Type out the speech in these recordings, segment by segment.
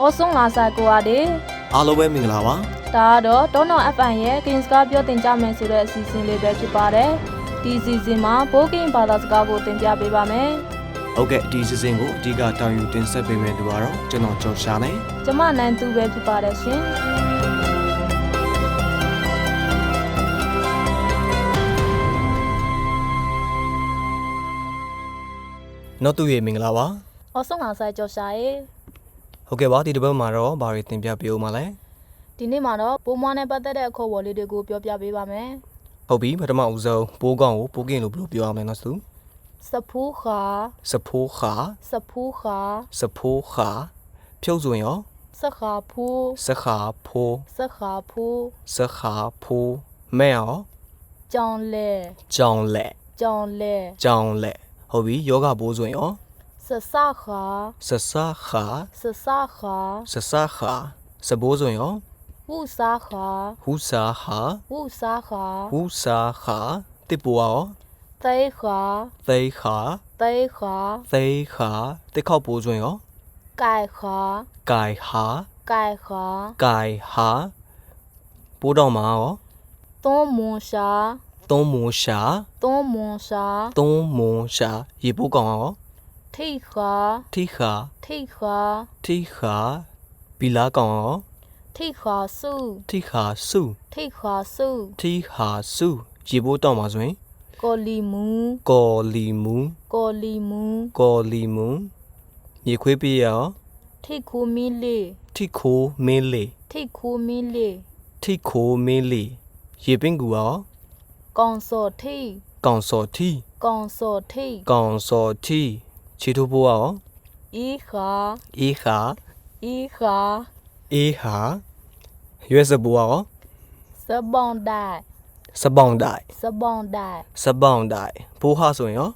အော်ဆုံးလာဆိုင်ကိုအားဒီအားလုံးပဲမင်္ဂလာပါဒါကတော့ဒေါနော FM ရဲ့ Kings ကပြောတင်ကြမယ်ဆိုတဲ့အစီအစဉ်လေးပဲဖြစ်ပါတယ်ဒီအစီအစဉ်မှာဘိုးကင်းဘာသာစကားကိုတင်ပြပေးပါမယ်ဟုတ်ကဲ့ဒီစီစဉ်ကိုအဓိကတောင်းယူတင်ဆက်ပေးမယ့်သူကတော့ကျွန်တော်ကျော်ရှာနေကျမနန်းသူပဲဖြစ်ပါတယ်ရှင်နော်တူရေမင်္ဂလာပါအော်ဆုံးလာဆိုင်ကြော်ရှာရဲ့ ဟုတ်ကဲ့ပါဒီတစ်ပတ်မှာတော့ဘာတွေတင်ပြပေးဦးမှာလဲဒီနေ့မှာတော့ပိုးမွားနဲ့ပတ်သက်တဲ့အခေါ်အဝေါ်လေးတွေကိုပြောပြပေးပါမယ်ဟုတ်ပြီပထမဦးဆုံးပိုးကောင်ကိုပိုးကင်လို့ဘယ်လိုပြောရမလဲနော်သူစဖူးခါစဖိုးခါစဖူးခါစဖိုးခါဖြုတ်ဆိုရင်ရောစခါဖူးစခါဖိုးစခါဖူးစခါဖိုးမဲ့ရောကြောင်လဲကြောင်လက်ကြောင်လဲကြောင်လက်ဟုတ်ပြီယောဂပိုးဆိုရင်ရော စစခါစစခါစစခါစစခါစဘိုးဆိုရင်ရောဝုစာခါဟူစာဟာဝုစာခါဟူစာခါတစ်ပူရောသိခါ ထိခါထိခါထိခါထိခါပီလာကောင်ရောထိခါစုထိခါစုထိခါစုထိခါစုရေဘိုးတော့မှာဆိုရင်ကော်လီမူကော်လီမူကော်လီမူကော်လီမူမြေခွေးပြရောထိခိုမင်းလေးထိခိုမင်းလေးထိခိုမင်းလေးထိခိုမင်းလေးရေပင်ကူရောကောင်စော်ထိကောင်စော်ထိကောင်စော်ထိကောင်စော်ထိ ခြေထိုးပိုးရောဤခါအေးခါဤခါအေးဟာရွက်စပိုးရောစပောင်းဒိုင်စပောင်းတိုင်စပောင်းဒိုင်စပောင်းတိုင်ပိုးဟာဆိုရင်ရော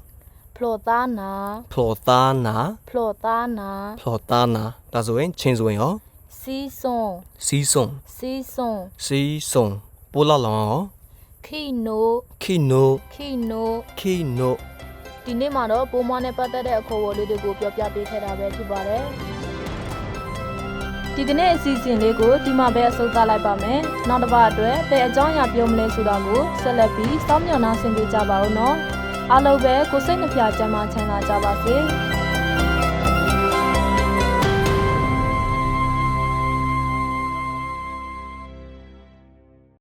ဖလောသားနာဖလော်သားနာဖလောသားနာဖလော်သားနာဒါဆိုရင်ချင်းဆိုရင်ရောစီးစွန်စီးစုံစီးစွန်စီးစုံပိုးလောက်လောင်ရောခီနိုခီနိုခီနိုခီနို ဒီနေ့မှာတော့ပိုးမွားနဲ့ပတ်သက်တဲ့အခေါ်အဝေါ်လေးတွေကိုပြောပြပေးခဲ့တာပဲဖြစ်ပါတယ်ဒီကနေ့အစီအစဉ်လေးကိုဒီမှာပဲအဆုံးသတ်လိုက်ပါမယ်နောက်တစ်ပတ်အတွက်ဘယ်အကြောင်းအရာပြောမလဲဆိုတာကိုဆက်လက်ပြီးစောင့်မျှော်နှားဆင်ပေးကြပါဦးနော်အားလုံးပဲကိုယ်စိတ်နှပြချမ်းသာချမ်းသာကြပါစေ